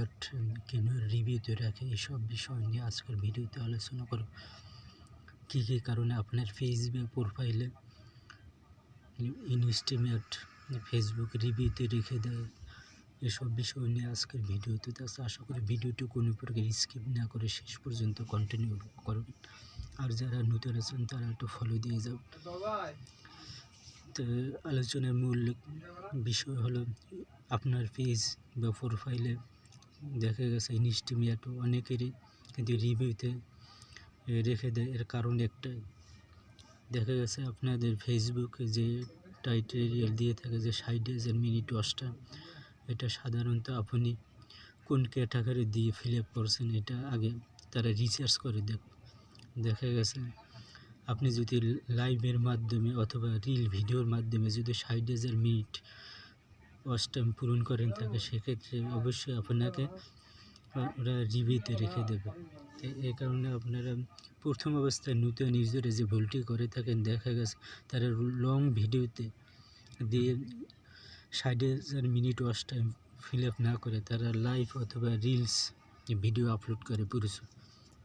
ইনস্টিমেট কেন রিভিউতে রাখে, এসব বিষয় নিয়ে আজকের ভিডিওতে আলোচনা করব। কী কী কারণে আপনার ফেসবুক প্রোফাইলে ইনস্টিমেট ফেসবুক রিভিউতে রেখে দেয়, এসব বিষয় নিয়ে আজকের ভিডিওতে। আছে আশা করি ভিডিওটি কোনো প্রকার স্কিপ না করে শেষ পর্যন্ত কন্টিনিউ করবেন আর যারা নতুন আছেন, তারা একটু ফলো দিয়ে যাবেন তো আলোচনার মূল বিষয় হলো আপনার পেজ বা প্রোফাইলে দেখা গেছে ইনস্টিমিয়াট অনেকেরই, কিন্তু রিভিউতে রেখে দেয়, এর কারণ একটাই। দেখা গেছে আপনাদের ফেসবুকে যে টাইটেরিয়াল দিয়ে থাকে যে ষাট হাজার মিনিট ওয়াচটা এটা সাধারণত আপনি কোন ক্যাটাগরি দিয়ে ফিল আপ করছেন এটা আগে তারা রিসার্চ করে দেখ, দেখা গেছে আপনি যদি লাইভের মাধ্যমে অথবা রিল ভিডিওর মাধ্যমে যদি ষাট হাজার মিনিট ওয়াচ টাইম পূরণ করেন থাকে সেক্ষেত্রে অবশ্যই আপনাকে ওরা রিভিউতে রেখে দেবে। তো এই কারণে আপনারা প্রথম অবস্থায় নতুন ইউজারে যে ভুলটি করে থাকেন, দেখা গেছে তারা লং ভিডিওতে দিয়ে ষাট হাজার minute watch time fill up না করে তারা লাইভ অথবা রিলস ভিডিও আপলোড করে পুরুষ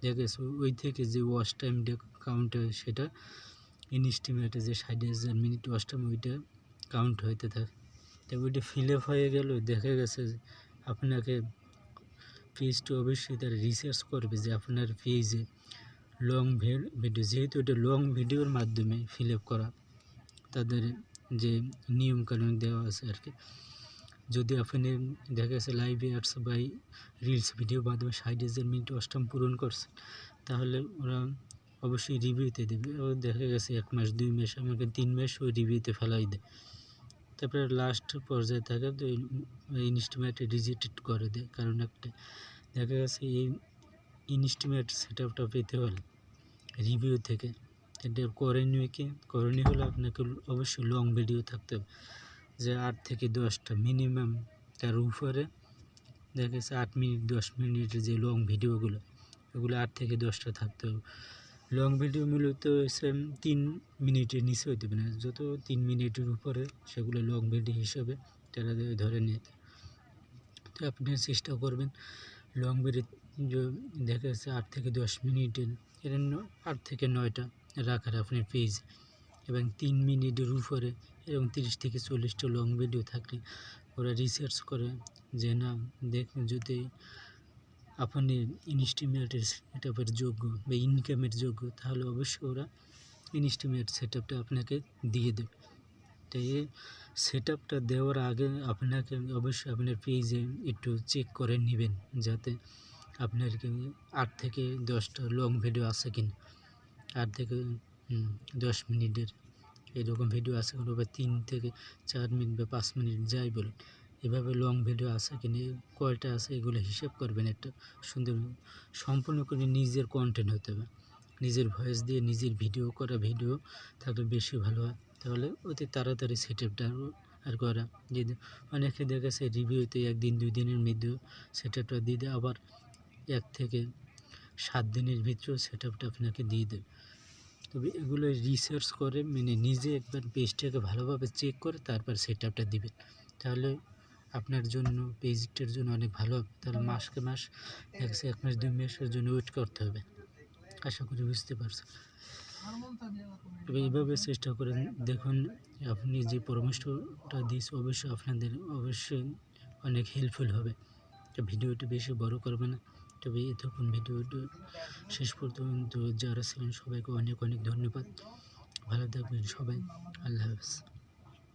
দেখা গেছে ওই থেকে যে ওয়াচ টাইম কাউন্ট হয় সেটা ইনস্টিমেটে যে ষাট হাজার মিনিট ওয়াচ টাইম ওইটা কাউন্ট হইতে থাকে। তো ফিল আপ হয়ে গেল, দেখা গেছে যে আপনাকে পেজটা অবশ্যই তারা রিসার্চ করবে যে আপনার পেজে লং ভিডিও যেহেতু এটা লং ভিডিওর মাধ্যমে ফিল আপ করা, তাদের যে নিয়মকানুন দেওয়া আছে আর কি। যদি আপনি দেখা গেছে লাইভে আর্টস বাই রিলস ভিডিও মাধ্যমে ষাট হাজার মিনিট অষ্টম পূরণ করছে তাহলে ওরা অবশ্যই রিভিউতে দেবে। ও দেখা গেছে এক মাস, দুই মাস, আমাকে তিন মাস ওই রিভিউতে ফেলাই দেয়। তারপরে লাস্ট পর্যায়ে থাকে তো ইনস্টিমেট রিজেক্টেড করে দেয় কারণ একটা দেখা গেছে এই ইনস্টিমেট সেট আপটা পেতে হলে রিভিউ থেকে। এটা করণীয় কি? করণীয় হলে আপনাকে অবশ্যই লং ভিডিও থাকতে হবে। যে আট থেকে দশটা মিনিমাম তার উপরে দেখা গেছে আট মিনিট, দশ মিনিটের যে লং ভিডিওগুলো ওগুলো আট থেকে দশটা থাকতে হবে। লং ভিডিও মূলত হচ্ছে তিন মিনিটের নিচে হইতে পারে। যত তিন মিনিটের উপরে সেগুলো লং ভিডিও হিসেবে তারা ধরে নিতে তো আপনি চেষ্টা করবেন লং ভিডিও দেখা যাচ্ছে আট থেকে দশ মিনিটের, এর আট থেকে নয়টা রাখার আপনার পেজ এবং তিন মিনিটের উপরে এবং তিরিশ থেকে চল্লিশটা লং ভিডিও থাকলে ওরা রিসার্চ করে যে না দেখুন যদি আপনি ইনস্টিমেটের সেট আপের যোগ্য বা ইনকামের যোগ্য, তাহলে অবশ্যই ওরা ইনস্টিমেট সেট আপটা আপনাকে দিয়ে দেবে। তো এই সেট আপটা দেওয়ার আগে আপনাকে অবশ্যই আপনার পেজে একটু চেক করে নেবেন, যাতে আপনার কি আট থেকে দশটা লং ভিডিও আছে কিনা। আট থেকে দশ মিনিটের এরকম ভিডিও আছে কোনো বা তিন থেকে চার মিনিট বা পাঁচ মিনিট, যাই বলুন। এভাবে লং ভিডিও আছে কিনা কয়টা আছে এগুলো হিসেব করবেন একটা সুন্দর, সম্পূর্ণ করে নিজের কন্টেন্ট হতে হবে। নিজের ভয়েস দিয়ে নিজের ভিডিও করা ভিডিও থাকলে বেশি ভালো হয়। তাহলে অতি তাড়াতাড়ি সেট আপটা আর করা। যদি অনেকে দেখা দেখেছে রিভিউতে একদিন, দুই দিনের মধ্যে সেট আপটা দিয়ে দেয়, আবার এক থেকে সাত দিনের ভিতরেও সেট আপটা আপনাকে দিয়ে দেবে তবে এগুলো রিসার্চ করে মানে নিজে একবার পেজটাকে ভালোভাবে চেক করে তারপর সেট আপটা দিবেন। তাহলে আপনার জন্য পেজটার জন্য অনেক ভালো হবে। তাহলে মাসকে মাস দেখছে এক মাস, দুই মাসের জন্য ওয়েট করতে হবে। আশা করি বুঝতে পারছেন। এইভাবে চেষ্টা করেন। দেখুন, আপনি যে পরামর্শটা দিয়েছে, অবশ্যই আপনাদের, অবশ্যই অনেক হেল্পফুল হবে। তো ভিডিওটি বেশি বড় করবে না। তবে এতক্ষণ ভিডিওটি শেষ পর্যন্ত যারা ছিলেন, সবাইকে অনেক অনেক ধন্যবাদ। ভালো থাকবেন সবাই। আল্লাহ হাফিজ।